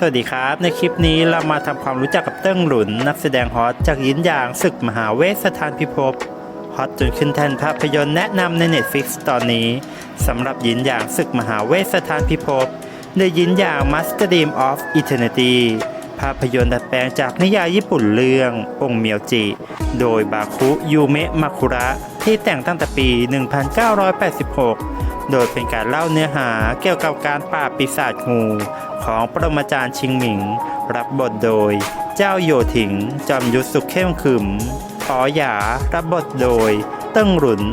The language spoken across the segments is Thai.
สวัสดีครับ ในคลิปนี้เรามาทำความรู้จักกับเติ้งหลุน นักแสดงฮอตจากยินหยางศึกมหาเวสสถานพิภพฮอตจนขึ้นแทนภาพยนตร์แนะนำใน Netflix ตอนนี้สำหรับยินหยางศึกมหาเวสสถานพิภพในยินหยาง Master Dream of Eternity ภาพยนตร์ดัดแปลงจากนิยายญี่ปุ่นเรื่ององค์เมียวจิ โดยบาคุยูเมะมาคุระที่แต่งตั้งแต่ปี 1986 โดยเป็นการเล่าเนื้อหาเกี่ยวกับการปราบปีศาจงู ของปรมาจารย์ชิงหมิง รับบทโดย เจ้าโยถิง จอมยุทธสุขเข้มขึมปอหยารับบทโดย เติ้งหลุน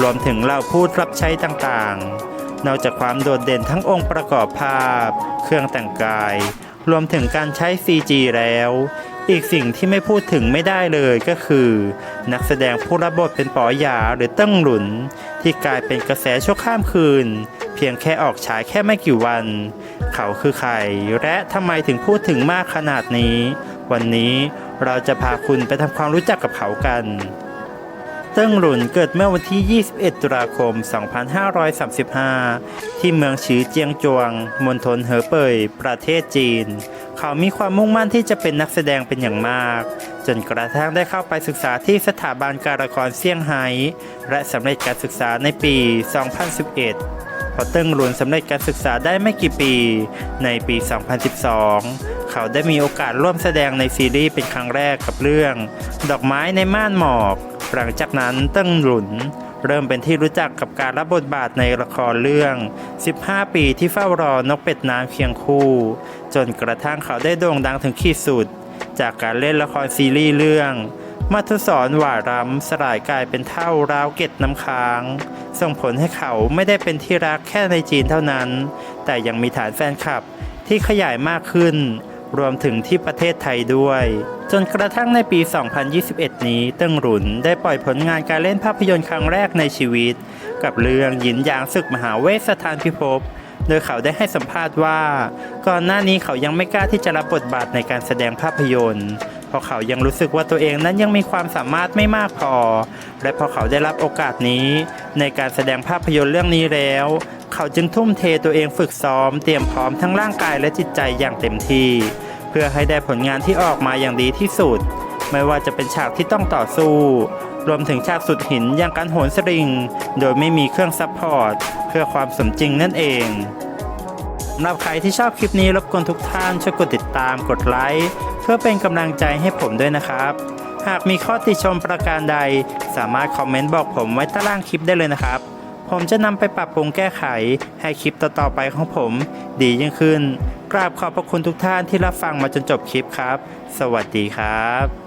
รวมถึงเหล่าพูดรับใช้ต่างๆ นอกจากความโดดเด่นทั้งองค์ประกอบภาพ เครื่องแต่งกาย รวมถึงการใช้ CG แล้ว อีกสิ่งที่ไม่พูดถึงไม่ได้เลยก็คือ นักแสดงผู้รับบทเป็นปอหยาหรือติ้งหลุน ที่กลายเป็นกระแสชั่วข้ามคืน เพียงแค่ออกฉายแค่ไม่กี่วัน เขาคือใคร และทำไมถึงพูดถึงมากขนาดนี้ วันนี้เราจะพาคุณไปทำความรู้จักกับเขากันเติ้งหลุนเกิดเมื่อวันที่ 21 ตุลาคม 2535 ที่เมืองฉือเจียงจวง มณฑลเหอเป่ย ประเทศจีน เขามีความมุ่งมั่นที่จะเป็นนักแสดงเป็นอย่างมาก จนกระทั่งได้เข้าไปศึกษาที่สถาบันการละครเซี่ยงไฮ้และสำเร็จการศึกษาในปี 2011 พอเติ้งหลุนสำเร็จการศึกษาได้ไม่กี่ปี ในปี 2012 เขาได้มีโอกาสร่วมแสดงในซีรีส์เป็นครั้งแรกกับเรื่อง ดอกไม้ในม่านหมอก หลังจากนั้นเติ้งหลุน เริ่มเป็นที่รู้จักกับการรับบทบาทในละครเรื่อง 15 ปีที่เฝ้ารอนกเป็ดน้ำเคียงคู่ จนกระทั่งเขาได้โด่งดังถึงขีดสุด จากการเล่นละครซีรีส์เรื่องมัทุสรหวารำสลายกลายเป็นเท่าราวเก็ดน้ำค้าง ส่งผลให้เขาไม่ได้เป็นที่รักแค่ในจีนเท่านั้น แต่ยังมีฐานแฟนคลับที่ขยายมากขึ้น รวมถึงที่ประเทศไทยด้วย จนกระทั่งในปี 2021 นี้เติ้งหลุนได้ปล่อยผลงานการเล่นภาพยนตร์ครั้งแรกในชีวิต กับเรื่องหยินหยางศึกมหาเวสสถานพิภพโดยเขาได้ให้สัมภาษณ์ว่า ก่อนหน้านี้เขายังไม่กล้าที่จะรับบทบาทในการแสดงภาพยนตร์ เพราะเขายังรู้สึกว่าตัวเองนั้นยังมีความสามารถไม่มากพอ และพอเขาได้รับโอกาสนี้ ในการแสดงภาพยนตร์เรื่องนี้แล้ว เขาจึงทุ่มเทตัวเองฝึกซ้อมเตรียมพร้อมทั้งร่างกายและจิตใจอย่างเต็มที่ เพื่อให้ได้ผลงานที่ออกมาอย่างดีที่สุด ไม่ว่าจะเป็นฉากที่ต้องต่อสู้ รวมถึงฉากสุดหินอย่างการโหนสลิง โดยไม่มีเครื่องซัพพอร์ตเพื่อความสมจริงนั่นเองสำหรับใครที่ชอบคลิปนี้รบกวนทุกท่านช่วยกดติดตามกดไลค์เพื่อเป็นกำลังใจให้ผมด้วยนะครับ หากมีข้อติชมประการใด สามารถคอมเมนต์บอกผมไว้ใต้ล่างคลิปได้เลยนะครับ ผมจะนำไปปรับปรุงแก้ไข ให้คลิปต่อๆไปของผม ดียิ่งขึ้น กราบขอบพระคุณทุกท่านที่รับฟังมาจนจบคลิปครับ สวัสดีครับ